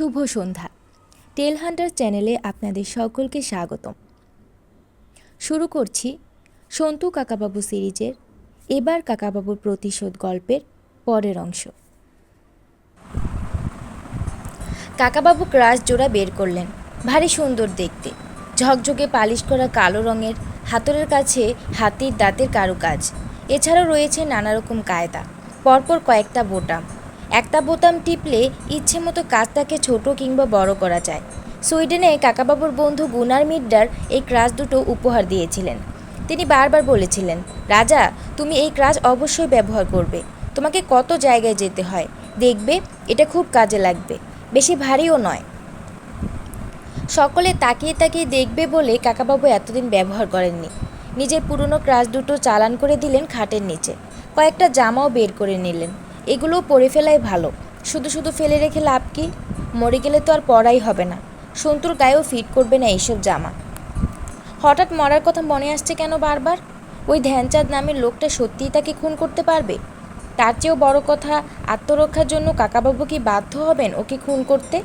শুভ সন্ধ্যা। টেল Hunter চ্যানেলে আপনাদের সকলকে স্বাগতম। শুরু করছি সন্তু কাকাবাবু সিরিজের এবার কাকাবাবুর প্রতিশোধ গল্পের পরের অংশ। কাকাবাবু ক্রাশ জোড়া বের করলেন, ভারী সুন্দর দেখতে। ঝকঝকে পালিশ করা কালো রঙের, হাতলের কাছে হাতির দাঁতের কারুকাজ। এছাড়াও রয়েছে নানা রকম কায়দা, পরপর কয়েকটা বোতাম। একটা বোতাম টিপলে ইচ্ছে মতো কাজটাকে ছোট কিংবা বড় করা যায়। সুইডেনে কাকাবাবুর বন্ধু গুনার মিড্ডার এই ক্রাশ দুটো উপহার দিয়েছিলেন। তিনি বারবার বলেছিলেন, রাজা, তুমি এই ক্রাশ অবশ্যই ব্যবহার করবে। তোমাকে কত জায়গায় যেতে হয়। দেখবে, এটা খুব কাজে লাগবে। বেশি ভারীও নয়। সকলে তাকিয়ে তাকিয়ে দেখবে বলে কাকাবাবু এতদিন ব্যবহার করেননি। নিজের পুরনো ক্রাশ দুটো চালান করে দিলেন খাটের নিচে। কয়েকটা জামাও বের করে নিলেন। এগুলোও পরে ফেলাই ভালো। শুধু শুধু ফেলে রেখে লাভ কি? মরে গেলে তো আর পরাই হবে না। সন্তুর গায়েও ফিট করবে না এইসব জামা। হঠাৎ মরার কথা মনে আসছে কেন বারবার? ওই ধ্যানচাঁদ নামের লোকটা সত্যিই তাকে খুন করতে পারবে? তার চেয়েও বড় কথা, আত্মরক্ষার জন্য কাকাবাবু কি বাধ্য হবেন ওকে খুন করতে?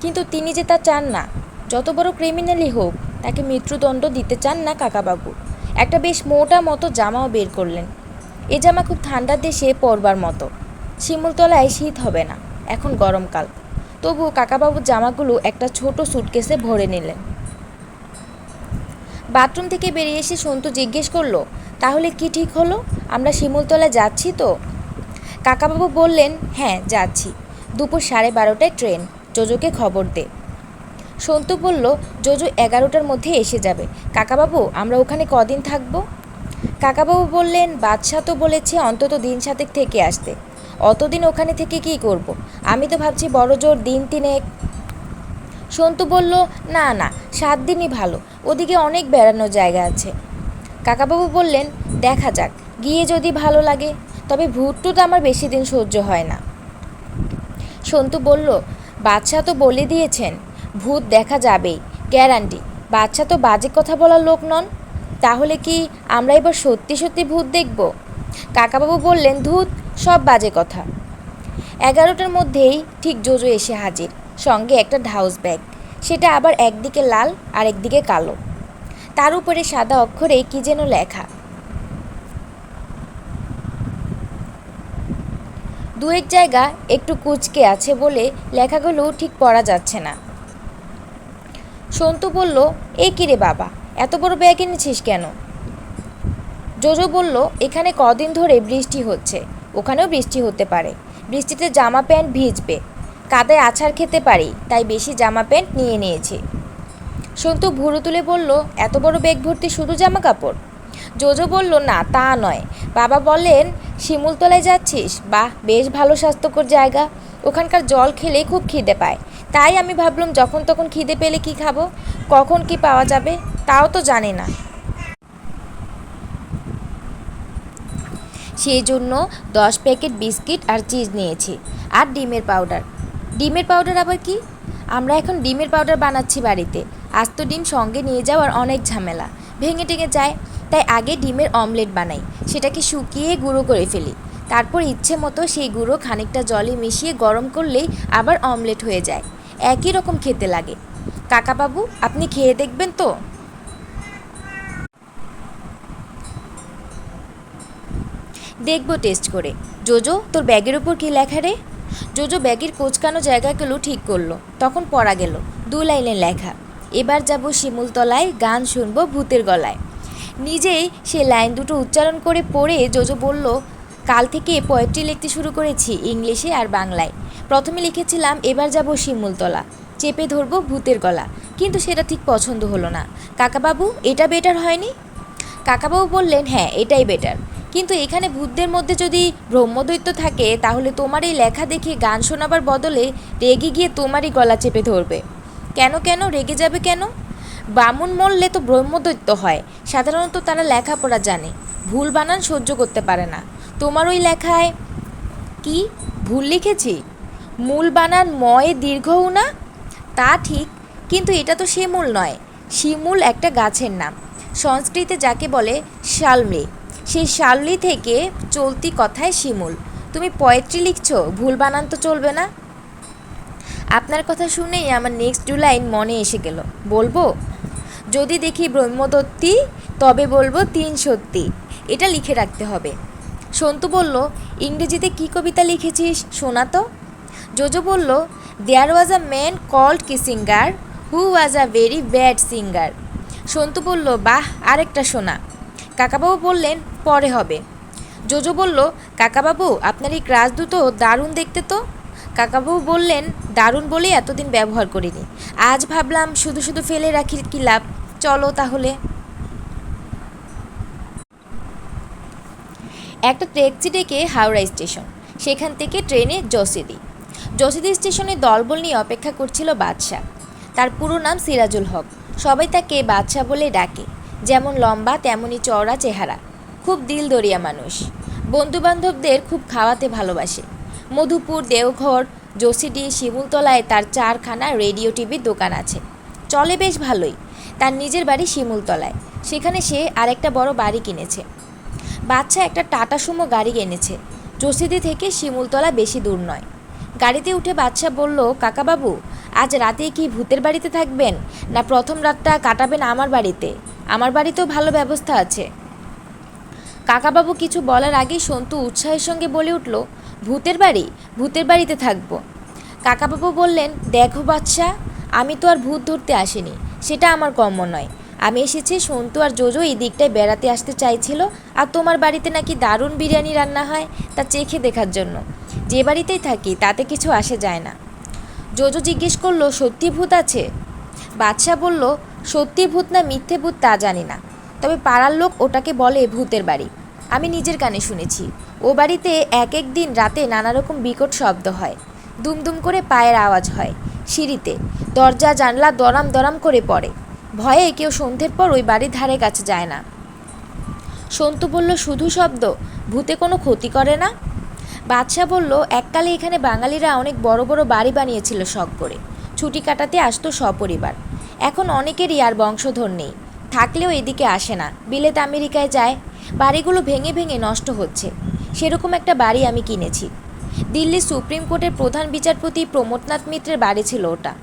কিন্তু তিনি যে তা চান না। যত বড় ক্রিমিনালই হোক, তাকে মৃত্যুদণ্ড দিতে চান না কাকাবাবু। একটা বেশ মোটা মতো জামাও বের করলেন। এ জামা খুব ঠান্ডার দেশে পরবার মতো। শিমুলতলায় শীত হবে না, এখন গরমকাল। তবু কাকাবাবুর জামাগুলো একটা ছোট সুটকেসে ভরে নিলেন। বাথরুম থেকে বেরিয়ে এসে সন্তু জিজ্ঞেস করল, তাহলে কি ঠিক হলো? আমরা শিমুলতলা যাচ্ছি তো? কাকাবাবু বললেন হ্যাঁ যাচ্ছি। দুপুর সাড়ে বারোটায় ট্রেন, জোজোকে খবর দে। সন্তু বলল, জোজো এগারোটার মধ্যে এসে যাবে। কাকাবাবু, আমরা ওখানে কদিন থাকব? কাকাবাবু বললেন, বাদশাহ তো বলেছে অন্তত দিন সাতেক থেকে আসতে। অতদিন ওখানে থেকে কি করব। আমি তো ভাবছি বড় জোর দিন তিনেক সন্তু বলল, না না, সাত দিনই ভালো। ওদিকে অনেক বেড়ানোর জায়গা আছে। কাকাবাবু বললেন, দেখা যাক, গিয়ে যদি ভালো লাগে। তবে ভুট্টুটা আমার বেশি দিন সহ্য হয় না। সন্তু বলল, বাদশাহ তো বলে দিয়েছেন, ভূত দেখা যাবেই। গ্যারান্টি বাচ্চা তো বাজে কথা বলার লোক নন। তাহলে কি আমরা এবার সত্যি সত্যি ভূত দেখব? কাকাবাবু বললেন, ধূত, সব বাজে কথা। এগারোটার মধ্যেই ঠিক জোজো এসে হাজির। সঙ্গে একটা ঢাউস ব্যাগ, সেটা আবার একদিকে লাল আর একদিকে কালো। তার উপরে সাদা অক্ষরে কি যেন লেখা। দু এক জায়গা একটু কুচকে আছে বলে লেখাগুলো ঠিক পড়া যাচ্ছে না। সন্তু বলল, এ কিরে বাবা? এত বড় ব্যাগ এনেছিস কেন? জোজো বলল, এখানে কদিন ধরে বৃষ্টি হচ্ছে। ওখানেও বৃষ্টি হতে পারে। বৃষ্টিতে জামা প্যান্ট ভিজবে। কাদায় আছাড় খেতে পারি, তাই বেশি জামা প্যান্ট নিয়ে নিয়েছি। সন্তু ভুরু তুলে বলল, এত বড় ব্যাগ ভর্তি শুধু জামা কাপড়? জোজো বলল, না, তা নয়। বাবা বললেন শিমুলতলায় যাচ্ছিস? বাহ, বেশ ভালো স্বাস্থ্যকর জায়গা। ওখানকার জল খেলেই খুব খিদে পায়। তাই আমি ভাবলাম যখন তখন খিদে পেলে কি খাব? কখন কি পাওয়া যাবে? তাও তো জানি না। সেই জন্য দশ প্যাকেট বিস্কিট আর চিজ নিয়েছি আর ডিমের পাউডার। ডিমের পাউডার আবার কি? আমরা এখন ডিমের পাউডার বানাচ্ছি বাড়িতে। আজ তো ডিম সঙ্গে নিয়ে যাওয়ার অনেক ঝামেলা। ভেঙে টেঙে যায়। তাই আগে ডিমের অমলেট বানাই। সেটাকে শুকিয়ে গুঁড়ো করে ফেলি। তারপর ইচ্ছে মতো সেই গুঁড়ো খানিকটা জলে মিশিয়ে গরম করলেই আবার অমলেট হয়ে যায়। একই রকম খেতে লাগে। কাকাবাবু, আপনি খেয়ে দেখবেন তো। দেখব টেস্ট করে। জোজো, তোর ব্যাগের উপর কী লেখা রে? জোজো ব্যাগের কোচকানো জায়গাগুলো ঠিক করল। তখন পড়া গেল, দু লাইনে লেখা। এবার যাব শিমুলতলায়, গান শুনব ভূতের গলায়। নিজেই সে লাইন দুটো উচ্চারণ করে পড়ে জোজো বলল, কাল থেকে পোয়েট্রি লিখতে শুরু করেছি, ইংলিশে আর বাংলায়। প্রথমে লিখেছিলাম, এবার যাব শিমুলতলা। চেপে ধরবো ভূতের গলা। কিন্তু সেটা ঠিক পছন্দ হলো না। কাকাবাবু, এটা বেটার হয়নি? কাকাবাবু বললেন হ্যাঁ এটাই বেটার কিন্তু এখানে ভূতদের মধ্যে যদি ব্রহ্মদৈত্য থাকে, তাহলে তোমার এই লেখা দেখে গান শোনাবার বদলে রেগে গিয়ে তোমারই গলা চেপে ধরবে। কেন কেন, রেগে যাবে কেন? বামুন মরলে তো ব্রহ্মদৈত্য হয়। সাধারণত তারা লেখাপড়া জানে। ভুল বানান সহ্য করতে পারে না। তোমার ওই লেখায় কি? ভুল লিখেছি? মূল বানান ময়ে দীর্ঘও না তা ঠিক, কিন্তু এটা তো শিমুল নয়। শিমুল একটা গাছের নাম। সংস্কৃতে যাকে বলে শালমৃ। সেই শাললি থেকে চলতি কথায় শিমুল তুমি পোয়েট্রি লিখছো, ভুল বানান তো চলবে না। আপনার কথা শুনেই আমার নেক্সট দু লাইন মনে এসে গেল। বলব? যদি দেখি ব্রহ্মদত্তি, তবে বলব তিন সত্যি। এটা লিখে রাখতে হবে। সন্তু বলল, ইংরেজিতে কি কবিতা লিখেছিস শোনা তো? জোজো বলল there was a man called Kissinger who was a very bad singer Santu বলল, বাহ, আরেকটা শোনা কাকাবাবু বললেন, পরে হবে। জোজো বলল, কাকাবাবু, আপনার এই ক্রাশ দুটো দারুণ দেখতে তো? কাকাবাবু বললেন, দারুণ বলেই এতদিন ব্যবহার করিনি। আজ ভাবলাম শুধু শুধু ফেলে রাখি কি লাভ? চলো তাহলে। একটা ট্যাক্সি ডেকে হাওড়া স্টেশন। সেখান থেকে ট্রেনে জসিদি। জসিদি স্টেশনে দলবল নিয়ে অপেক্ষা করছিল বাদশাহ তার পুরো নাম সিরাজুল হক। সবাই তাকে বাদশাহ বলে ডাকে। যেমন লম্বা তেমনই চওড়া চেহারা। খুব দিল দরিয়া মানুষ। বন্ধুবান্ধবদের খুব খাওয়াতে ভালোবাসে। মধুপুর, দেওঘর, জসিডি, শিমুলতলায় তার চারখানা রেডিও টিভির দোকান আছে। চলে বেশ ভালোই। তার নিজের বাড়ি শিমুলতলায়। সেখানে সে আরেকটা বড় বাড়ি কিনেছে। বাচ্চা একটা টাটা সুমো গাড়ি এনেছে। জসিদি থেকে শিমুলতলা বেশি দূর নয়। গাড়িতে উঠে বাচ্চা বলল, কাকাবাবু, আজ রাতে কি ভূতের বাড়িতে থাকবেন? না প্রথম রাতটা কাটাবেন আমার বাড়িতে? আমার বাড়িতেও ভালো ব্যবস্থা আছে। কাকাবাবু কিছু বলার আগেই সন্তু উৎসাহের সঙ্গে বলে উঠল, ভূতের বাড়ি? ভূতের বাড়িতে থাকব। কাকাবাবু বললেন, দেখো বাচ্চা আমি তো আর ভূত ধরতে আসিনি, সেটা আমার কম্য নয়। আমি এসেছি সন্তু আর জোজো এই দিকটায় বেড়াতে আসতে চাইছিল, আর তোমার বাড়িতে নাকি দারুণ বিরিয়ানি রান্না হয়, তা চেখে দেখার জন্য। যে বাড়িতেই থাকি, তাতে কিছু আসে যায় না। জোজো জিজ্ঞেস করল, সত্যি ভূত আছে? বাদশাহ বলল, সত্যি ভূত না মিথ্যে ভূত তা জানি না। তবে পাড়ার লোক ওটাকে বলে ভূতের বাড়ি। আমি নিজের কানে শুনেছি। ও বাড়িতে এক এক দিন রাতে নানা রকম বিকট শব্দ হয়। দুমদুম করে পায়ের আওয়াজ হয় সিঁড়িতে। দরজা, জানলা দরাম দরাম করে পড়ে। ভয়ে কেউ সন্ধ্যের পর ওই বাড়ির ধারে কাছে যায় না। সন্তু বলল, শুধু শব্দ? ভূতে কোনো ক্ষতি করে না? বাদশাহ বলল, এককালে এখানে বাঙালিরা অনেক বড় বড় বাড়ি বানিয়েছিল শখ করে। ছুটি কাটাতে আসতো সপরিবার। এখন অনেকেরই আর বংশধর নেই। থাকলেও এদিকে আসে না। বিলেত আমেরিকায় যায়। বাড়িগুলো ভেঙে ভেঙে নষ্ট হচ্ছে। সেরকম একটা বাড়ি আমি কিনেছি। দিল্লি সুপ্রিম কোর্টের প্রধান বিচারপতি প্রমোদনাথ মিত্রের বাড়ি ছিল ওটা।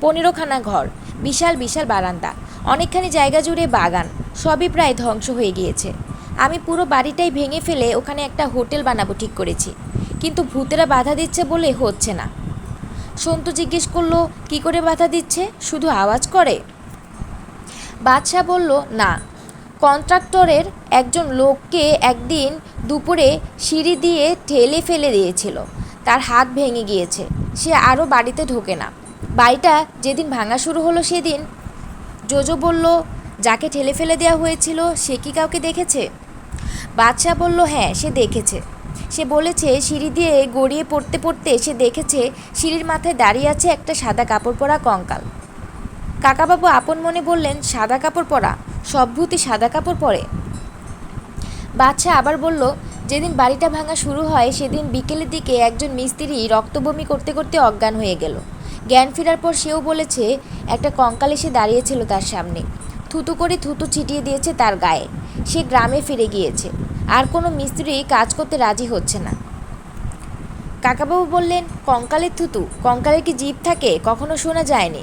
পনেরোখানা ঘর, বিশাল বিশাল বারান্দা। অনেকখানি জায়গা জুড়ে বাগান। সবই প্রায় ধ্বংস হয়ে গিয়েছে। আমি পুরো বাড়িটাই ভেঙে ফেলে ওখানে একটা হোটেল বানাবো ঠিক করেছি। কিন্তু ভূতেরা বাধা দিচ্ছে বলে হচ্ছে না। সন্তু জিজ্ঞেস করল, কি করে বাধা দিচ্ছে? শুধু আওয়াজ করে? বাদশাহ বলল, না, কন্ট্রাক্টরের একজন লোককে একদিন দুপুরে সিঁড়ি দিয়ে ঠেলে ফেলে দিয়েছিল। তার হাত ভেঙে গিয়েছে। সে আরও বাড়িতে ঢোকে না। বাড়িটা যেদিন ভাঙা শুরু হলো সেদিন। জোজো বলল, যাকে ঠেলে ফেলে দেওয়া হয়েছিল, সে কি কাউকে দেখেছে? বাদশাহ বলল হ্যাঁ সে দেখেছে। সে বলেছে, সিঁড়ি দিয়ে গড়িয়ে পড়তে পড়তে সে দেখেছে সিঁড়ির মাথায় দাঁড়িয়ে আছে একটা সাদা কাপড় পরা কঙ্কাল। কাকাবাবু আপন মনে বললেন, সাদা কাপড় পরা? সব ভূতি সাদা কাপড় পরে? বাচ্চা আবার বলল, যেদিন বাড়িটা ভাঙা শুরু হয়, সেদিন বিকেলের দিকে একজন মিস্ত্রি রক্তবমি করতে করতে অজ্ঞান হয়ে গেল। জ্ঞান ফেরার পর সেও বলেছে, একটা কঙ্কাল এসে দাঁড়িয়েছিল তার সামনে। থুতু করে থুতু ছিটিয়ে দিয়েছে তার গায়ে। সে গ্রামে ফিরে গিয়েছে। আর কোনো মিস্ত্রি কাজ করতে রাজি হচ্ছে না। কাকাবাবু বললেন, কঙ্কালের থুতু? কঙ্কালের কি জীব থাকে? কখনো শোনা যায়নি।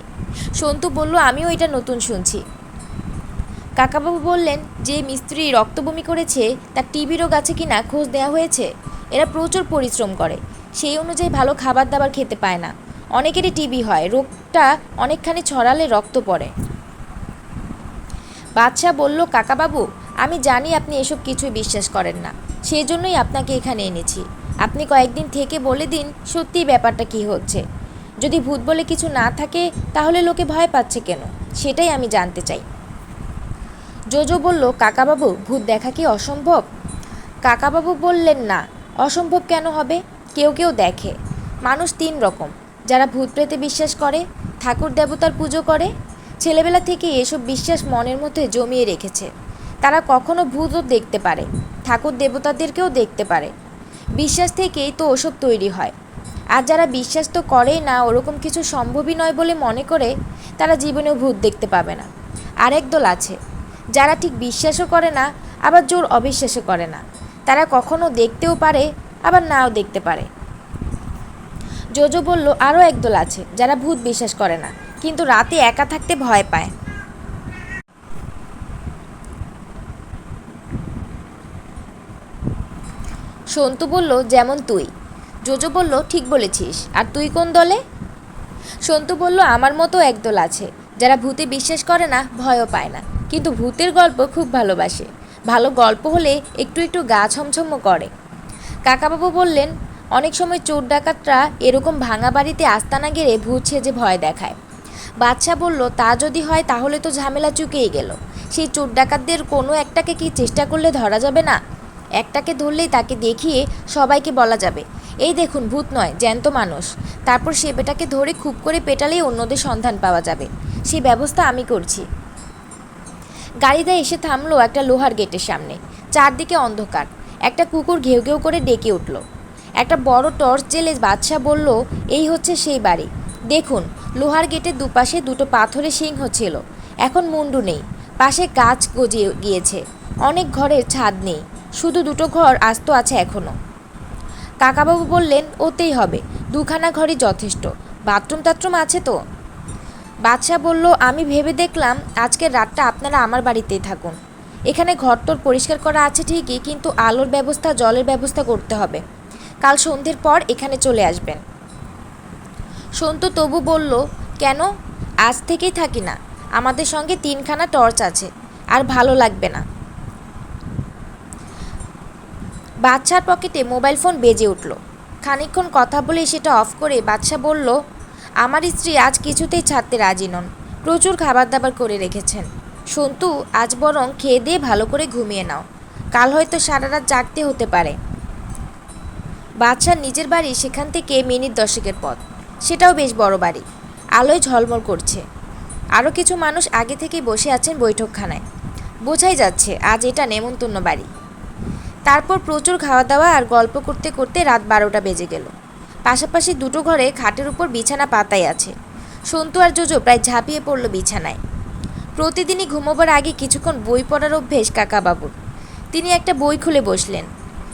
সন্তু বলল, আমিও এটা নতুন শুনছি। কাকাবাবু বললেন, যে মিস্ত্রি রক্তবমি করেছে, তার টিবি রোগ আছে কি না খোঁজ দেওয়া হয়েছে? এরা প্রচুর পরিশ্রম করে। সেই অনুযায়ী ভালো খাবার দাবার খেতে পায় না। অনেকেরই টিবি হয়। রোগটা অনেকখানি ছড়ালে রক্ত পড়ে। বাদশাহ বলল, কাকাবাবু, আমি জানি আপনি এসব কিছুই বিশ্বাস করেন না। সেই জন্যই আপনাকে এখানে এনেছি। আপনি কয়েকদিন থেকে বলে দিন, সত্যিই ব্যাপারটা কি হচ্ছে। যদি ভূত বলে কিছু না থাকে, তাহলে লোকে ভয় পাচ্ছে কেন? সেটাই আমি জানতে চাই। জোজো বলল, কাকাবাবু, ভূত দেখা কি অসম্ভব? কাকাবাবু বললেন, না। অসম্ভব কেন হবে? কেউ কেউ দেখে। মানুষ তিন রকম। যারা ভূত প্রেতে বিশ্বাস করে, ঠাকুর দেবতার পুজো করে ছেলেবেলা থেকে এসব বিশ্বাস মনের মধ্যে জমিয়ে রেখেছে। তারা কখনো ভূতও দেখতে পারে, ঠাকুর দেবতাদেরকেও দেখতে পারে। বিশ্বাস থেকেই তো ওসব তৈরি হয়। আর যারা বিশ্বাস তো করেই না, ওরকম কিছু সম্ভবই নয় বলে মনে করে, তারা জীবনেও ভূত দেখতে পাবে না। আরেক দল আছে, যারা ঠিক বিশ্বাসও করে না, আবার জোর অবিশ্বাসও করে না। তারা কখনো দেখতেও পারে, আবার নাও দেখতে পারে। জোজো বলল, আরও একদল আছে, যারা ভূত বিশ্বাস করে না। কিন্তু রাতে একা থাকতে ভয় পায়। সন্তু বলল, যেমন তুই। জোজো বলল, ঠিক বলেছিস। আর তুই কোন দলে? সন্তু বলল, আমার মতো একদল আছে। যারা ভূতে বিশ্বাস করে না, ভয়ও পায় না। কিন্তু ভূতের গল্প খুব ভালোবাসে। ভালো গল্প হলে একটু একটু গা ছমছম করে। কাকাবাবু বললেন, অনেক সময় চোর ডাকাতরা এরকম ভাঙা বাড়িতে আস্তানা গেড়ে ভূত সেজে ভয় দেখায়। বাদশা বলল, তা যদি হয় তাহলে তো ঝামেলা চুকেই গেল। সেই চোর ডাকাতদের কোনো একটাকে কি চেষ্টা করলে ধরা যাবে না? একটাকে ধরলেই তাকে দেখিয়ে সবাইকে বলা যাবে। এই দেখুন, ভূত নয়, জ্যান্ত মানুষ। তারপর সে বেটাকে ধরে খুব করে পেটালেই অন্যদের সন্ধান পাওয়া যাবে। সেই ব্যবস্থা আমি করছি। গাড়িটা এসে থামলো একটা লোহার গেটের সামনে। চারদিকে অন্ধকার। একটা কুকুর ঘেউ ঘেউ করে ডেকে উঠল। একটা বড় টর্চ জেলে বাদশাহ বলল, এই হচ্ছে সেই বাড়ি। দেখুন, লোহার গেটের দুপাশে দুটো পাথরের সিংহ ছিল এখন মুন্ডু নেই। পাশে গাছ গজিয়ে গিয়েছে। অনেক ঘরের ছাদ নেই। শুধু দুটো ঘর আস্ত আছে এখনও কাকাবাবু বললেন, ওতেই হবে। দুখানা ঘরই যথেষ্ট। বাথরুম টাথরুম আছে তো? বাদশাহ বলল, আমি ভেবে দেখলাম আজকের রাতটা আপনারা আমার বাড়িতেই থাকুন। এখানে ঘরটর পরিষ্কার করা আছে ঠিকই, কিন্তু আলোর ব্যবস্থা, জলের ব্যবস্থা করতে হবে। কাল সন্ধ্যের পর এখানে চলে আসবেন। সন্তু তবু বলল, কেন? আজ থেকেই থাকি না। আমাদের সঙ্গে তিনখানা টর্চ আছে, আর ভালো লাগবে না। বাচ্চার পকেটে মোবাইল ফোন বেজে উঠল। খানিকক্ষণ কথা বলে সেটা অফ করে বাচ্চা বলল, আমার স্ত্রী আজ কিছুতেই ছাড়তে রাজি নন। প্রচুর খাবার দাবার করে রেখেছেন। সন্তু, আজ বরং খেয়ে দিয়ে ভালো করে ঘুমিয়ে নাও। কাল হয়তো সারা রাত জাগতে হতে পারে। বাদশার নিজের বাড়ি সেখান থেকে মিনিট দশেকের পথ। সেটাও বেশ বড় বাড়ি। আলোয় ঝলমল করছে। আরও কিছু মানুষ আগে থেকেই বসে আছেন বৈঠকখানায়। বোঝাই যাচ্ছে, আজ এটা নেমন্তন্ন বাড়ি। তারপর প্রচুর খাওয়া দাওয়া আর গল্প করতে করতে রাত বারোটা বেজে গেল। পাশাপাশি দুটো ঘরে খাটের উপর বিছানা পাতাই আছে। সন্তু আর জোজো প্রায় ঝাঁপিয়ে পড়ল বিছানায়। প্রতিদিনই ঘুমোবার আগে কিছুক্ষণ বই পড়ার অভ্যেস কাকাবাবুর। তিনি একটা বই খুলে বসলেন।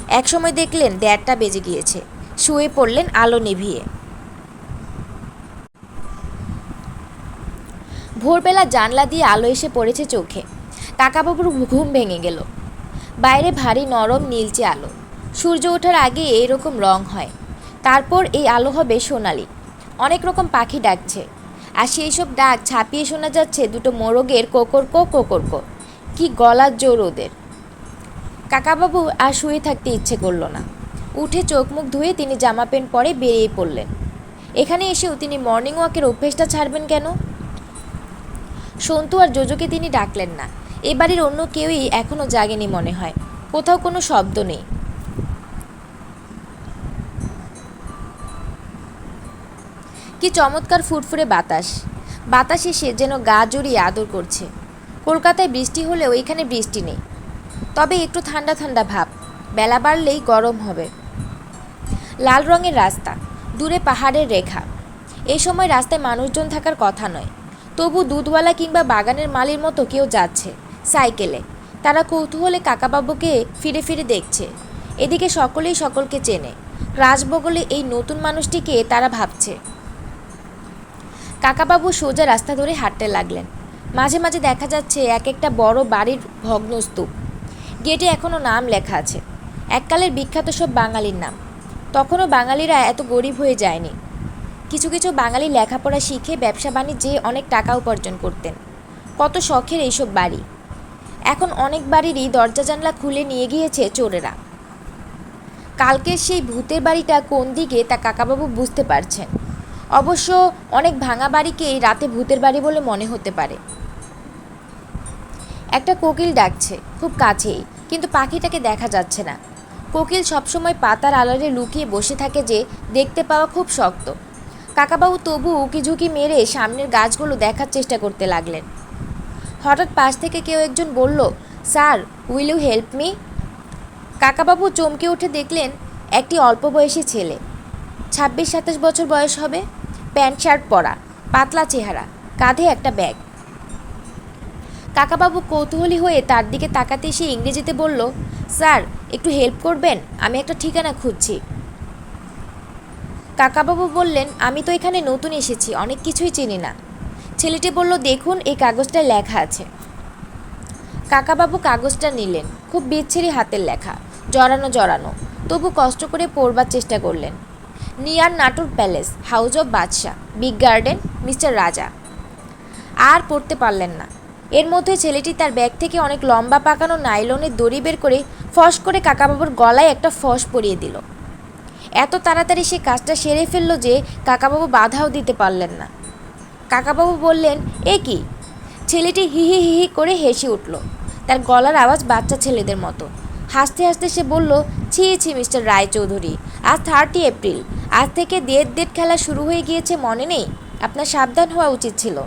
একসময় দেখলেন দেড়টা বেজে গিয়েছে। শুয়ে পড়লেন আলো নিভিয়ে। ভোরবেলা জানলা দিয়ে আলো এসে পড়েছে চোখে। কাকাবাবুর ঘুম ভেঙে গেল। বাইরে ভারী নরম নীলচে আলো। সূর্য ওঠার আগে এইরকম রং হয়। তারপর এই আলো হবে সোনালি। অনেক রকম পাখি ডাকছে। আর সেই সব ডাক ছাপিয়ে শোনা যাচ্ছে দুটো মোরগের কোকরকো কোকরকো কি। গলার জোর ওদের। কাকাবাবু আর শুয়ে থাকতে ইচ্ছে করল না। উঠে চোখ মুখ ধুয়ে তিনি জামা প্যান্ট পরে বেরিয়ে পড়লেন। এখানে এসেও তিনি মর্নিং ওয়াকের অভ্যেসটা ছাড়বেন কেন? সন্তু আর জোজোকে তিনি ডাকলেন না। এ বাড়ির অন্য কেউই এখনও জাগেনি মনে হয়। কোথাও কোনো শব্দ নেই। কি চমৎকার ফুরফুরে বাতাস। বাতাস এসে যেন গা জড়িয়ে আদর করছে। কলকাতায় বৃষ্টি হলেও এখানে বৃষ্টি নেই। তবে একটু ঠান্ডা ঠান্ডা ভাব। বেলা বাড়লেই গরম হবে। লাল রঙের রাস্তা, দূরে পাহাড়ের রেখা। এই সময় রাস্তায় মানুষজন থাকার কথা নয়। তবু দুধওয়ালা কিংবা বাগানের মালির মতো কেউ যাচ্ছে সাইকেলে। তারা কৌতূহলে কাকাবাবুকে ফিরে ফিরে দেখছে। এদিকে সকলেই সকলকে চেনে। রাজবগলে এই নতুন মানুষটিকে তারা ভাবছে। কাকাবাবু সোজা রাস্তা ধরে হাঁটতে লাগলেন। মাঝে মাঝে দেখা যাচ্ছে এক একটা বড় বাড়ির ভগ্নস্তূপ। গেটে এখনও নাম লেখা আছে। এককালের বিখ্যাত সব বাঙালির নাম। তখনও বাঙালিরা এত গরিব হয়ে যায়নি। কিছু কিছু বাঙালি লেখাপড়া শিখে ব্যবসা বাণিজ্যে অনেক টাকা উপার্জন করতেন। কত শখের এইসব বাড়ি। এখন অনেক বাড়িরই দরজা জানলা খুলে নিয়ে গিয়েছে চোরেরা। কালকের সেই ভূতের বাড়িটা কোন দিকে তা কাকাবাবু বুঝতে পারছেন। অবশ্য অনেক ভাঙা বাড়িকেই রাতে ভূতের বাড়ি বলে মনে হতে পারে। একটা কোকিল ডাকছে, খুব কাছেই, কিন্তু পাখিটাকে দেখা যাচ্ছে না। কোকিল সবসময় পাতার আড়ালে লুকিয়ে বসে থাকে যে দেখতে পাওয়া খুব শক্ত। কাকাবাবু তবু উকিঝুঁকি মেরে সামনের গাছগুলো দেখার চেষ্টা করতে লাগলেন। হঠাৎ পাশ থেকে কেউ একজন বলল, sir will you help me Kakababu চমকে উঠে দেখলেন একটি অল্প বয়সী ছেলে। ছাব্বিশ, সাতাশ বছর বয়স হবে, প্যান্ট, শার্ট পরা, পাতলা চেহারা, কাঁধে একটা ব্যাগ। কাকাবাবু কৌতূহলী হয়ে তার দিকে তাকাতে সে ইংরেজিতে বলল, স্যার, একটু হেল্প করবেন? আমি একটা ঠিকানা খুঁজছি। কাকাবাবু বললেন, আমি তো এখানে নতুন এসেছি, অনেক কিছুই চিনি না। ছেলেটি বলল, দেখুন, এই কাগজটায় লেখা আছে। কাকাবাবু কাগজটা নিলেন, খুব বিচ্ছিরি হাতের লেখা, জড়ানো জড়ানো, তবু কষ্ট করে পড়বার চেষ্টা করলেন। Near Natur palace, house of Badshah, big garden, mister Raja. আর পড়তে পারলেন না। এর মধ্যে ছেলেটি তার ব্যাগ থেকে অনেক লম্বা পাকানো নাইলনের দড়ি বের করে ফস করে কাকাবাবুর গলায় একটা ফস পরিয়ে দিল। এত তাড়াতাড়ি সে কাজটা সেরে ফেলল যে কাকাবাবু বাধাও দিতে পারলেন না। কাকাবাবু বললেন, এ কি? ছেলেটি হিহি হি হি হি করে হেসে উঠল। তার গলার আওয়াজ বাচ্চা ছেলেদের মতো। হাসতে হাসতে সে বলল, ছি ছি, মিস্টার রায়চৌধুরী, আজ থার্টি এপ্রিল। আজ থেকে দেড় দেড় খেলা শুরু হয়ে গিয়েছে, মনে নেই? আপনার সাবধান হওয়া উচিত ছিল।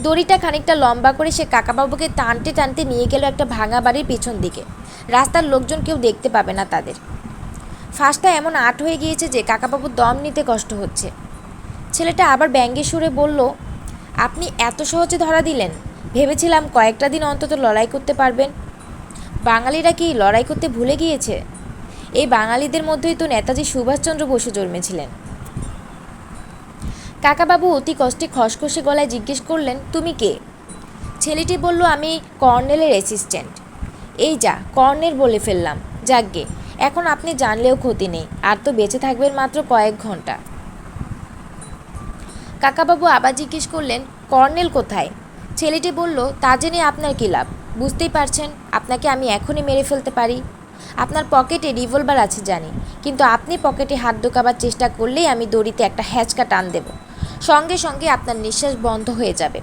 দড়িটা খানিকটা লম্বা করে সে কাকাবাবুকে টানতে টানতে নিয়ে গেল একটা ভাঙা বাড়ির পিছন দিকে। রাস্তার লোকজন কেউ দেখতে পাবে না তাদের। ফাঁসটা এমন আট হয়ে গিয়েছে যে কাকাবাবুর দম নিতে কষ্ট হচ্ছে। ছেলেটা আবার ব্যঙ্গে সুরে বলল, আপনি এত সহজে ধরা দিলেন। ভেবেছিলাম কয়েকটা দিন অন্তত লড়াই করতে পারবেন। বাঙালিরা কি লড়াই করতে ভুলে গিয়েছে? এই বাঙালিদের মধ্যেই তো নেতাজি সুভাষচন্দ্র বসু জন্মেছিলেন। কাকাবাবু অতি কষ্টে খসখসে গলায় জিজ্ঞেস করলেন, তুমি কে? ছেলেটি বলল, আমি কর্নেলের অ্যাসিস্ট্যান্ট। এই যা, কর্নেল বলে ফেললাম। যাকগে এখন আপনি জানলেও ক্ষতি নেই। আর তো বেঁচে থাকবেন মাত্র কয়েক ঘণ্টা। কাকাবাবু আবার জিজ্ঞেস করলেন, কর্নেল কোথায়? ছেলেটি বলল, তা জেনে আপনার কী লাভ? বুঝতেই পারছেন, আপনাকে আমি এখনই মেরে ফেলতে পারি। আপনার পকেটে রিভলভার আছে জানি, কিন্তু আপনি পকেটে হাত ঢোকাবার চেষ্টা করলেই আমি দড়িতে একটা হ্যাচকা টান দেব। সঙ্গে সঙ্গে আপনার নিঃশ্বাস বন্ধ হয়ে যাবে।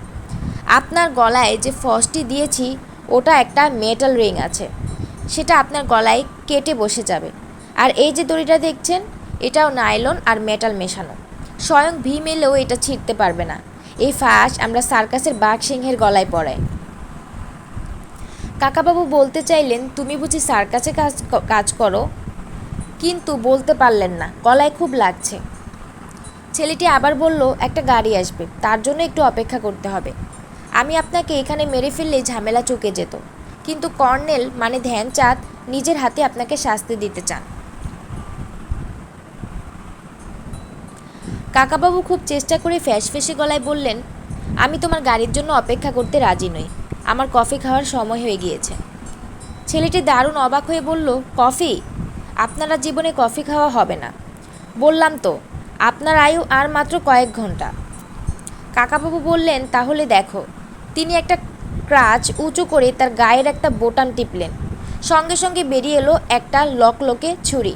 আপনার গলায় যে ফসটি দিয়েছি, ওটা একটা মেটাল রিং আছে। সেটা আপনার গলায় কেটে বসে যাবে। আর এই যে দড়িটা দেখছেন, এটাও নাইলন আর মেটাল মেশানো। স্বয়ং ভীম এলেও এটা ছিঁড়তে পারবে না। এই ফাঁস আমরা সার্কাসের বাঘ সিংহের গলায় পড়াই। কাকাবাবু বলতে চাইলেন, তুমি বুঝি সার্কাসে কাজ কাজ করো? কিন্তু বলতে পারলেন না। গলায় খুব লাগছে। ছেলেটি আবার বলল, একটা গাড়ি আসবে। তার জন্য একটু অপেক্ষা করতে হবে। আমি আপনাকে এখানে মেরে ফেললেই ঝামেলা চুকে যেত। কিন্তু কর্নেল মানে ধ্যানচাঁদ, নিজের হাতে আপনাকে শাস্তি দিতে চান। কাকাবাবু খুব চেষ্টা করে ফ্যাসফেসে গলায় বললেন, আমি তোমার গাড়ির জন্য অপেক্ষা করতে রাজি নই। আমার কফি খাওয়ার সময় হয়ে গিয়েছে। ছেলেটি দারুণ অবাক হয়ে বলল, কফি? আপনারা জীবনে কফি খাওয়া হবে না। বললাম তো, আপনার আয়ু আর মাত্র কয়েক ঘণ্টা। কাকাবাবু বললেন, তাহলে দেখো, তিনি একটা ক্রাচ উঁচু করে তার গায়ের একটা বোতাম টিপলেন। সঙ্গে সঙ্গে বেরিয়ে এলো একটা লকলকে ছুরি।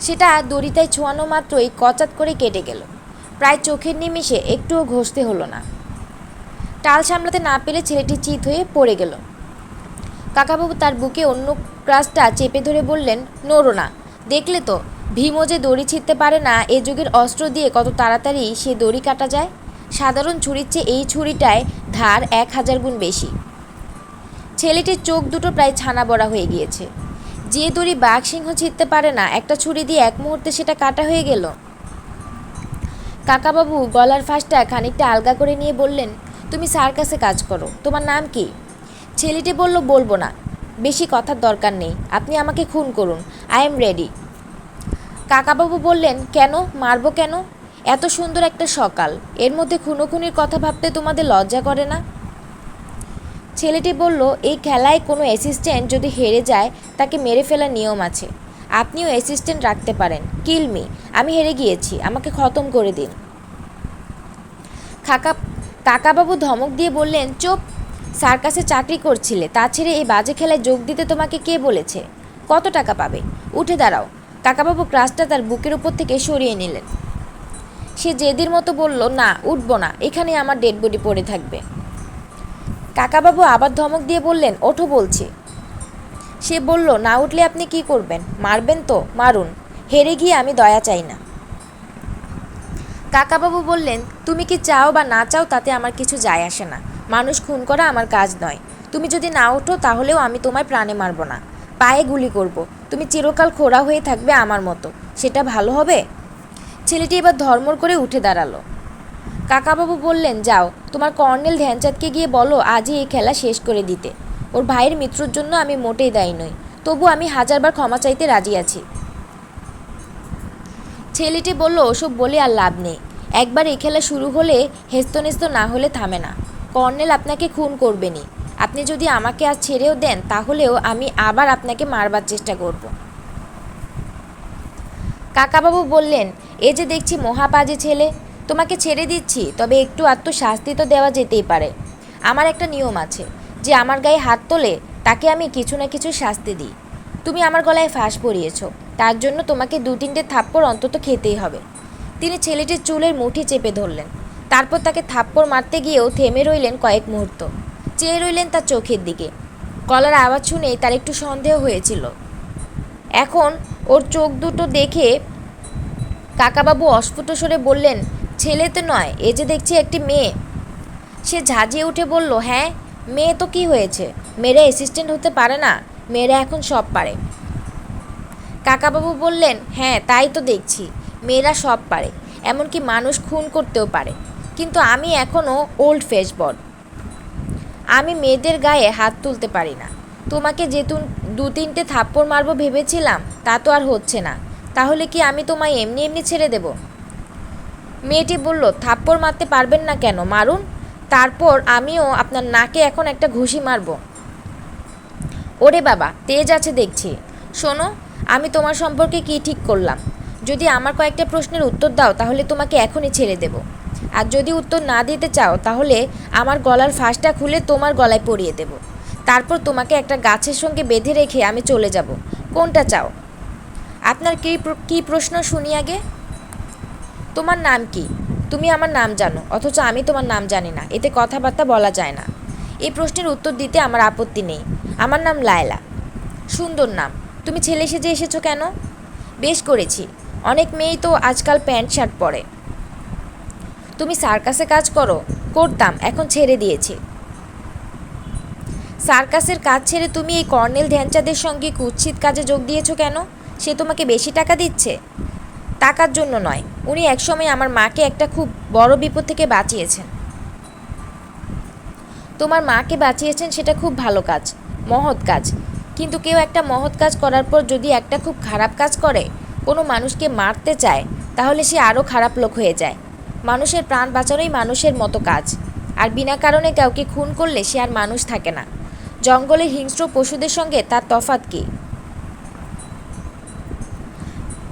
সেটা দড়িতায় ছোঁয়ানো মাত্রই কচাত করে কেটে গেল। প্রায় চোখের নিমিষে একটুও ঘষতে হলো না। টাল সামলাতে না পেরে ছেলেটি চিত হয়ে পড়ে গেল। কাকাবাবু তার বুকে অন্য ক্রাসটা চেপে ধরে বললেন, নড়ো না। দেখলে তো ভীমও যে দড়ি ছিঁড়তে পারে না, এ যুগের অস্ত্র দিয়ে কত তাড়াতাড়ি সে দড়ি কাটা যায়? সাধারণ ছুরির চেয়ে এই ছুরিটায় ধার এক হাজার গুণ বেশি। ছেলেটির চোখ দুটো প্রায় ছানা বড়া হয়ে গিয়েছে। যে দড়ি বাঘ সিংহ ছিঁড়তে পারে না, একটা ছুরি দিয়ে এক মুহূর্তে সেটা কাটা হয়ে গেল। কাকাবাবু গলার ফাঁসটা খানিকটা আলগা করে নিয়ে বললেন, তুমি সার্কাসে কাজ করো, তোমার নাম কি? ছেলেটি বলল, বলব না, বেশি কথার দরকার নেই, আপনি আমাকে খুন করুন, আই এম রেডি। কাকাবাবু বললেন, কেন, মারবো কেন? এত সুন্দর একটা সকাল। এর মধ্যে খুনোখুনির কথা ভাবতে তোমাদের লজ্জা করে না? ছেলেটি বলল, এই খেলায় কোনো অ্যাসিস্ট্যান্ট যদি হেরে যায়, তাকে মেরে ফেলার নিয়ম আছে। আপনিও অ্যাসিস্ট্যান্ট রাখতে পারেন। কিলমি আমি হেরে গিয়েছি, আমাকে খতম করে দিন। কাকা কাকাবাবু ধমক দিয়ে বললেন, চুপ, সার্কাসে চাকরি করছিলে, তা ছেড়ে এই বাজে খেলায় যোগ দিতে তোমাকে কে বলেছে? কত টাকা পাবে? উঠে দাঁড়াও। কাকাবাবু ক্রাসটা তার বুকের উপর থেকে সরিয়ে নিলেন। সে জেদির মতো বলল, না, উঠবো না এখানে আমার ডেড বডি পড়ে থাকবে। কাকাবাবু আবার ধমক দিয়ে বললেন, ওঠো, বলছি। সে বলল, না উঠলে আপনি কি করবেন? মারবেন তো, মারুন। হেরে গিয়ে আমি দয়া চাই না। কাকাবাবু বললেন, তুমি কি চাও বা না চাও তাতে আমার কিছু যায় আসে না। মানুষ খুন করা আমার কাজ নয়। তুমি যদি না ওঠো তাহলেও আমি তোমায় প্রাণে মারব না। পায়ে গুলি করব। তুমি চিরকাল খোড়া হয়ে থাকবে আমার মতো। সেটা ভালো হবে? ছেলেটি এবার ধর্মর করে উঠে দাঁড়াল। কাকাবাবু বললেন, যাও, তোমার কর্নেল ধ্যানচাঁদকে গিয়ে বলো, আজই এই খেলা শেষ করে দিতে। ওর ভাইয়ের মৃত্যুর জন্য আমি মোটেই দায়ী নই। তবু আমি হাজারবার ক্ষমা চাইতে রাজি আছি। ছেলেটি বলল, ওসব বলে আর লাভ নেই। একবার এই খেলা শুরু হলে হেস্তনেস্ত না হলে থামে না। কর্নেল আপনাকে খুন করবেনি আপনি যদি আমাকে আজ ছেড়েও দেন, তাহলেও আমি আবার আপনাকে মারবার চেষ্টা করব। কাকাবাবু বললেন, এ যে দেখছি মহাপাজে ছেলে, তোমাকে ছেড়ে দিচ্ছি, তবে একটু আত্মশাস্তি তো দেওয়া যেতেই পারে। আমার একটা নিয়ম আছে, যে আমার গায়ে হাত তোলে, তাকে আমি কিছু না কিছু শাস্তি দিই। তুমি আমার গলায় ফাঁস পরিয়েছ, তার জন্য তোমাকে দু তিনটে থাপ্পড় অন্তত খেতেই হবে। তিনি ছেলেটির চুলের মুঠি চেপে ধরলেন। তারপর তাকে থাপ্পড় মারতে গিয়েও থেমে রইলেন কয়েক মুহূর্ত। চেয়ে রইলেন তার চোখের দিকে। গলার আওয়াজ শুনেই তার একটু সন্দেহ হয়েছিল। এখন ওর চোখ দুটো দেখে কাকাবাবু অস্ফুট স্বরে বললেন, ছেলে তো নয়, এ যে দেখছি একটি মেয়ে। সে ঝাঁঝিয়ে উঠে বলল হ্যাঁ মেয়ে তো কি হয়েছে? মেয়েরা অ্যাসিস্ট্যান্ট হতে পারে না, মেয়েরা এখন সব পারে। কাকাবাবু বললেন হ্যাঁ তাই তো দেখছি, মেয়েরা সব পারে, এমনকি মানুষ খুন করতেও পারে। কিন্তু আমি এখনও ওল্ড ফেস বড আমি মেয়েদের গায়ে হাত তুলতে পারি না। তোমাকে যেহেতু দু তিনটে থাপ্পড় মারবো ভেবেছিলাম, তা তো আর হচ্ছে না। তাহলে কি আমি তোমায় এমনি এমনি ছেড়ে দেব? মেয়েটি বলল, থাপ্পড় মারতে পারবেন না কেন, মারুন? তারপর আমিও আপনার নাকে এখন একটা ঘুষি মারবো। ওরে বাবা, তেজ আছে দেখছি। শোনো, আমি তোমার সম্পর্কে কি ঠিক করলাম? যদি আমার কয়েকটা প্রশ্নের উত্তর দাও, তাহলে তোমাকে এখনই ছেড়ে দেব। আর যদি উত্তর না দিতে চাও, তাহলে আমার গলার ফাঁসটা খুলে তোমার গলায় পরিয়ে দেব। তারপর তোমাকে একটা গাছের সঙ্গে বেঁধে রেখে আমি চলে যাব। কোনটা চাও? আপনার কী কী প্রশ্ন শুনি আগে? তোমার নাম কি? তুমি আমার নাম জানো, অথচ আমি তোমার নাম জানি না, এতে কথাবার্তা বলা যায় না। এই প্রশ্নের উত্তর দিতে আমার আপত্তি নেই। আমার নাম লায়লা। সুন্দর নাম। তুমি ছেলে সেজে এসেছ কেন? বেশ করেছি। অনেক মেয়েই তো আজকাল প্যান্ট, শার্ট পরে। তুমি সার্কাসে কাজ করো? করতাম, এখন ছেড়ে দিয়েছি। সার্কাসের কাজ ছেড়ে তুমি এই কর্নেল ধ্যানচাঁদের সঙ্গে কুৎসিত কাজে যোগ দিয়েছ কেন? সে তোমাকে বেশি টাকা দিচ্ছে? টাকার জন্য নয়। উনি একসময় আমার মাকে একটা খুব বড় বিপদ থেকে বাঁচিয়েছেন। তোমার মাকে বাঁচিয়েছেন সেটা খুব ভালো কাজ, মহৎ কাজ। কিন্তু কেউ একটা মহৎ কাজ করার পর যদি একটা খুব খারাপ কাজ করে, কোনো মানুষকে মারতে চায়, তাহলে সে আরও খারাপ লোক হয়ে যায়। মানুষের প্রাণ বাঁচানোই মানুষের মতো কাজ। আর বিনা কারণে কাউকে খুন করলে সে আর মানুষ থাকে না। জঙ্গলের হিংস্র পশুদের সঙ্গে তার তফাৎ কী?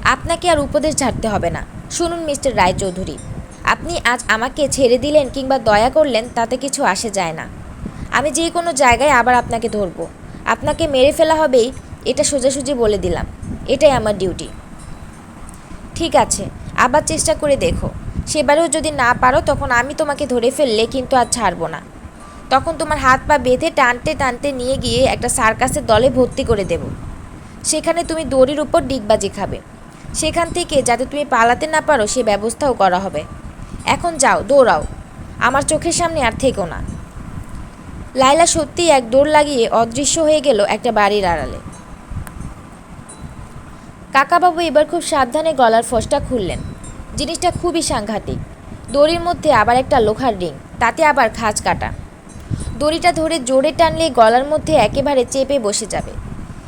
আপনাকে আর উপদেশ ঝাড়তে হবে না। শুনুন, মিস্টার রায়চৌধুরী। আপনি আজ আমাকে ছেড়ে দিলেন কিংবা দয়া করলেন, তাতে কিছু আসে যায় না। আমি যে কোনো জায়গায় আবার আপনাকে ধরবো। আপনাকে মেরে ফেলা হবেই, এটা সোজাসুজি বলে দিলাম। এটাই আমার ডিউটি। ঠিক আছে, আবার চেষ্টা করে দেখো। সেবারেও যদি না পারো, তখন আমি তোমাকে ধরে ফেললে কিন্তু আর ছাড়বো না। তখন তোমার হাত পা বেঁধে টানতে টানতে নিয়ে গিয়ে একটা সার্কাসের দলে ভর্তি করে দেব। সেখানে তুমি দড়ির উপর ডিগবাজি খাবে। সেখান থেকে যাতে তুমি পালাতে না পারো, সে ব্যবস্থাও করা হবে। এখন যাও, দৌড়াও। আমার চোখের সামনে আর থেকো না। লাইলা সত্যিই এক দৌড় লাগিয়ে অদৃশ্য হয়ে গেল একটা বাড়ির আড়ালে। কাকাবাবু এবার খুব সাবধানে গলার ফসটা খুললেন। জিনিসটা খুবই সাংঘাতিক। দড়ির মধ্যে আবার একটা লোহার রিং, তাতে আবার খাঁজ কাটা। দড়িটা ধরে জোরে টানলে গলার মধ্যে একেবারে চেপে বসে যাবে।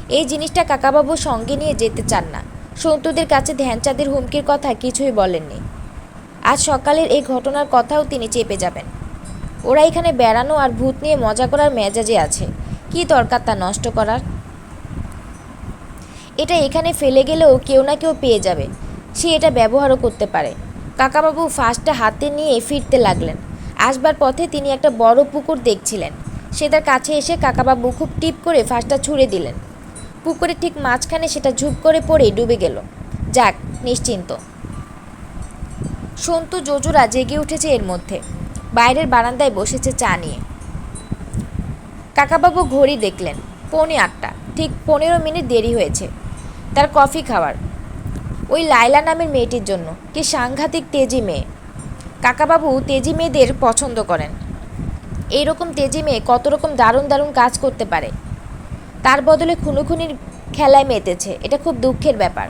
এই জিনিসটা কাকাবাবু সঙ্গে নিয়ে যেতে চান না। সন্তুদের কাছে ধ্যানচাঁদের হুমকির কথা কিছুই বলেননি। আজ সকালের এই ঘটনার কথাও তিনি চেপে যাবেন। ওরা এখানে বেড়ানো আর ভূত নিয়ে মজা করার মেজাজে আছে। কি দরকার তা নষ্ট করার? এটা এখানে ফেলে গেলেও কেউ না কেউ পেয়ে যাবে। সে এটা ব্যবহারও করতে পারে। কাকাবাবু ফাঁসটা হাতে নিয়ে ফিরতে লাগলেন। আসবার পথে তিনি একটা বড় পুকুর দেখছিলেন। সে তার কাছে এসে কাকাবাবু খুব টিপ করে ফাঁসটা ছুঁড়ে দিলেন। পুকুরের ঠিক মাঝখানে সেটা ঝুপ করে পড়ে ডুবে গেল। যাক, নিশ্চিন্ত। সন্তু জজুরা জেগে উঠেছে এর মধ্যে। বাইরের বারান্দায় বসেছে চা নিয়ে। কাকাবাবু ঘড়ি দেখলেন। পৌনে আটটা। ঠিক পনেরো মিনিট দেরি হয়েছে। তার কফি খাওয়ার। ওই লায়লা নামের মেয়েটির জন্য। কি সাংঘাতিক তেজি মেয়ে। কাকাবাবু তেজি মেয়েদের পছন্দ করেন। এইরকম তেজি মেয়ে কত রকম দারুণ দারুণ কাজ করতে পারে। তার বদলে খুনোখুনির খেলায় মেতেছে। এটা খুব দুঃখের ব্যাপার।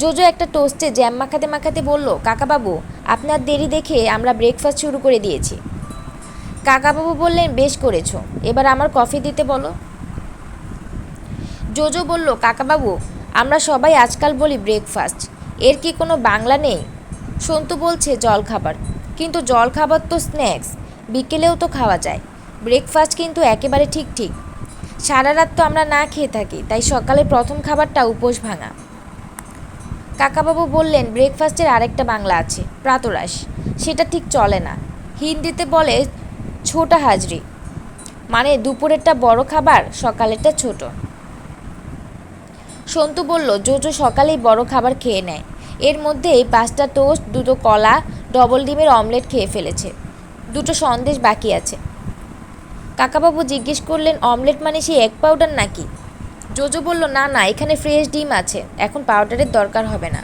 জোজো একটা টোস্টে জ্যাম মাখাতে মাখাতে বলল, কাকাবাবু, আপনার দেরি দেখে আমরা ব্রেকফাস্ট শুরু করে দিয়েছি। কাকাবাবু বললেন, বেশ করেছ, এবার আমার কফি দিতে বলো। জোজো বলল, কাকাবাবু, আমরা সবাই আজকাল বলি ব্রেকফাস্ট এর কি কোনো বাংলা নেই? সন্তু বলছে জল খাবার কিন্তু জল খাবার তো স্ন্যাক্স বিকেলেও তো খাওয়া যায়। ব্রেকফাস্ট কিন্তু একেবারে ঠিক ঠিক। সারা রাত তো আমরা না খেয়ে থাকি, তাই সকালে প্রথম খাবারটা উপোস ভাঙা। কাকাবাবু বললেন ব্রেকফাস্টের আরেকটা বাংলা আছে, প্রাতরাশ। সেটা ঠিক চলে না। হিন্দিতে বলে, ছোটা হাজরি। মানে দুপুরেরটা বড় খাবার, সকালেরটা ছোট। সন্তু বলল, জোজো সকালেই বড় খাবার খেয়ে নেয়। এর মধ্যেই পাঁচটা টোস্ট, দুটো কলা, ডবল ডিমের অমলেট খেয়ে ফেলেছে। দুটো সন্দেশ বাকি আছে। কাকাবাবু জিজ্ঞেস করলেন, অমলেট মানে সেই এগ পাউডার নাকি? জোজো বলল, না না, এখানে ফ্রেশ ডিম আছে, এখন পাউডারের দরকার হবে না।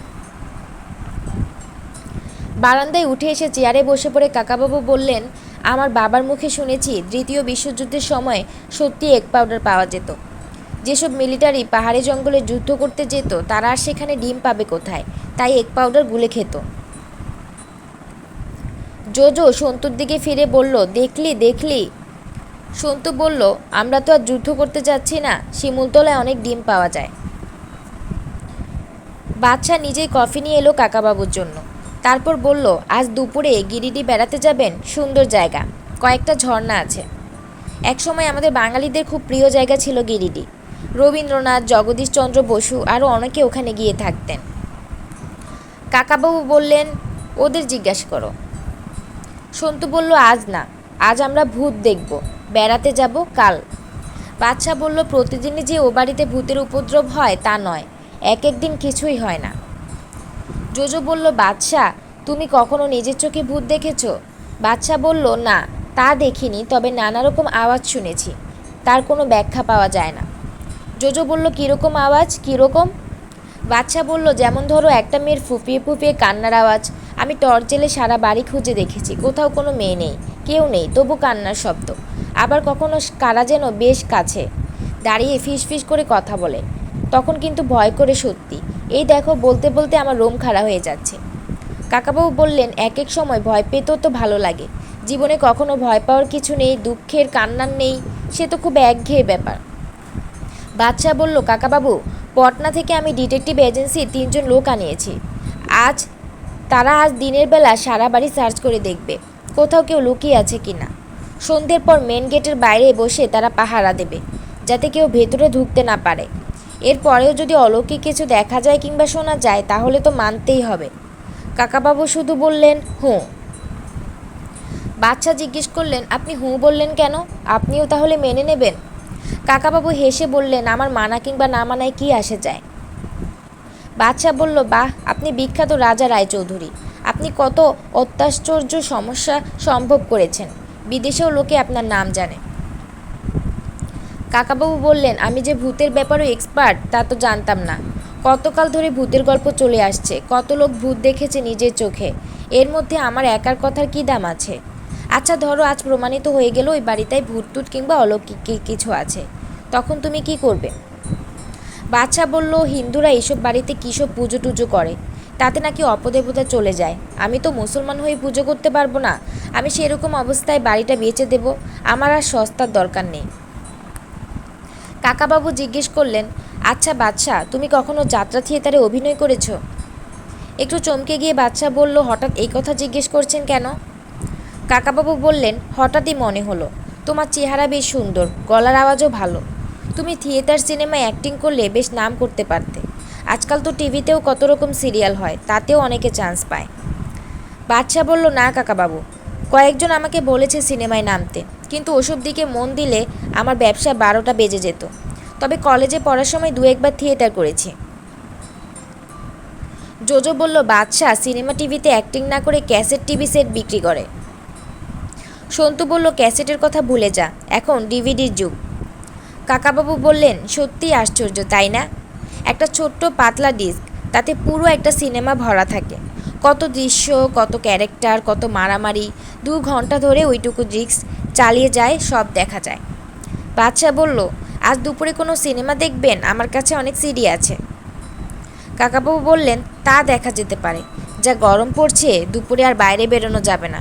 বারান্দায় উঠে এসে চেয়ারে বসে পড়ে কাকাবাবু বললেন, আমার বাবার মুখে শুনেছি দ্বিতীয় বিশ্বযুদ্ধের সময় সত্যি এগ পাউডার পাওয়া যেত। যেসব মিলিটারি পাহাড়ে জঙ্গলে যুদ্ধ করতে যেত, তারা আর সেখানে ডিম পাবে কোথায়? তাই এগ পাউডার গুলে খেত। জোজো সন্তুর দিকে ফিরে বলল, দেখলি দেখলি। সন্তু বলল, আমরা তো আর যুদ্ধ করতে যাচ্ছি না, শিমুলতলায় অনেক ডিম পাওয়া যায়। বাচ্চা নিজেই কফি নিয়ে এলো কাকাবাবুর জন্য। তারপর বলল, আজ দুপুরে গিরিডি বেড়াতে যাবেন, সুন্দর জায়গা, কয়েকটা ঝর্ণা আছে। একসময় আমাদের বাঙালিদের খুব প্রিয় জায়গা ছিল গিরিডি। রবীন্দ্রনাথ, জগদীশচন্দ্র বসু আরও অনেকে ওখানে গিয়ে থাকতেন। কাকাবাবু বললেন, ওদের জিজ্ঞাসা করো। সন্তু বলল, আজ না, আজ আমরা ভূত দেখব। বেড়াতে যাব কাল। বাচ্চা বলল, প্রতিদিনই যে ও বাড়িতে ভূতের উপদ্রব হয় তা নয়, এক এক দিন কিছুই হয় না। জোজো বলল, বাদশা, তুমি কখনো নিজের চোখে ভূত দেখেছ? বাদশা বলল, না, তা দেখিনি, তবে নানা রকম আওয়াজ শুনেছি। তার কোনো ব্যাখ্যা পাওয়া যায় না। জোজো বলল, কীরকম আওয়াজ, কীরকম? বাচ্চা বলল, যেমন ধরো একটা মেয়ের ফুপিয়ে ফুপিয়ে কান্নার আওয়াজ। আমি টর্চ জেলে সারা বাড়ি খুঁজে দেখেছি, কোথাও কোনো মেয়ে নেই, কেউ নেই, তবু কান্নার শব্দ। আবার কখনো কারা যেন বেশ কাছে দাঁড়িয়ে ফিস ফিস করে কথা বলে। তখন কিন্তু ভয় করে সত্যি। এই দেখো, বলতে বলতে আমার রোম খাড়া হয়ে যাচ্ছে। কাকাবাবু বললেন এক এক সময় ভয় পেতেও তো ভালো লাগে। জীবনে কখনো ভয় পাওয়ার কিছু নেই, দুঃখের কান্নার নেই, সে তো খুব একঘেয়ে ব্যাপার। বাচ্চা বলল, কাকাবাবু, পটনা থেকে আমি ডিটেকটিভ এজেন্সির তিনজন লোক আনিয়েছি। আজ, তারা আজ দিনের বেলা সারা বাড়ি সার্চ করে দেখবে। কোথাও কেউ লুকিয়ে আছে কি না সন্ধ্যের পর মেন গেটের বাইরে বসে তারা পাহারা দেবে, যাতে কেউ ভেতরে ঢুকতে না পারে। এরপরেও যদি অলৌকিক কিছু দেখা যায় কিংবা শোনা যায়, তাহলে তো মানতেই হবে। কাকাবাবু শুধু বললেন, হুঁ। বাচ্চা জিজ্ঞেস করলেন, আপনি হুঁ বললেন কেন? আপনিও তাহলে মেনে নেবেন? কাকাবাবু হেসে বললেন, আমার মানা কিংবা না মানায় কি আসে যায়? বাচ্চা বলল, বাহ, আপনি বিখ্যাত রাজা রায়চৌধুরী। আপনি কত অত্যাশ্চর্য সমস্যা সম্ভব করেছেন। বিদেশেও লোকে আপনার নাম জানে। কাকাবাবু বললেন, আমি যে ভূতের ব্যাপারেও এক্সপার্ট তা তো জানতাম না। কতকাল ধরে ভূতের গল্প চলে আসছে। কত লোক ভূত দেখেছে নিজের চোখে। এর মধ্যে আমার একার কথার কী দাম আছে? আচ্ছা ধরো, আজ প্রমাণিত হয়ে গেল ওই বাড়িটায় ভূত টুত কিংবা অলৌকিক কিছু আছে। তখন তুমি কি করবে? বাচ্চা বলল, হিন্দুরা এইসব বাড়িতে কী সব পুজো টুজো করে? তাতে নাকি অপদেবতা চলে যায়। আমি তো মুসলমান হয়ে পুজো করতে পারব না। আমি সেরকম অবস্থায় বাড়িটা বেচে দেব। আমার আর সস্তার দরকার নেই। কাকাবাবু জিজ্ঞেস করলেন আচ্ছা বাচ্চা তুমি কখনো যাত্রা থিয়েটারে অভিনয় করেছ? একটু চমকে গিয়ে বাচ্চা বলল, হঠাৎ এই কথা জিজ্ঞেস করছেন কেন? কাকাবাবু বললেন, হঠাৎই মনে হলো। তোমার চেহারা বেশ সুন্দর, গলার আওয়াজও ভালো। তুমি থিয়েটার, সিনেমায় অ্যাক্টিং করলে বেশ নাম করতে পারতে। আজকাল তো টিভিতেও কত রকম সিরিয়াল হয়, তাতেও অনেকে চান্স পায়। বাদশাহ বলল, না, কাকাবাবু, কয়েকজন আমাকে বলেছে সিনেমায় নামতে, কিন্তু ওসব দিকে মন দিলে আমার ব্যবসা বারোটা বেজে যেত। তবে কলেজে পড়ার সময় দু একবার থিয়েটার করেছি। জোজো বলল বাদশাহ সিনেমা টিভিতে অ্যাক্টিং না করে ক্যাসেট টিভি সেট বিক্রি করে। সন্তু বলল ক্যাসেটের কথা ভুলে যা, এখন ডিভিডির যুগ। কাকাবাবু বললেন সত্যি আশ্চর্য, তাই না? একটা ছোট্ট পাতলা ডিস্ক তাতে পুরো একটা সিনেমা ভরা থাকে। কত দৃশ্য, কত ক্যারেক্টার কত মারামারি, দু ঘণ্টা ধরে ওইটুকু ডিস্ক চালিয়ে যায়, সব দেখা যায়। বাচ্চা বলল, আজ দুপুরে কোনো সিনেমা দেখবেন? আমার কাছে অনেক সিডি আছে। কাকাবাবু বললেন, তা দেখা যেতে পারে। যা গরম পড়ছে, দুপুরে আর বাইরে বেরোনো যাবে না।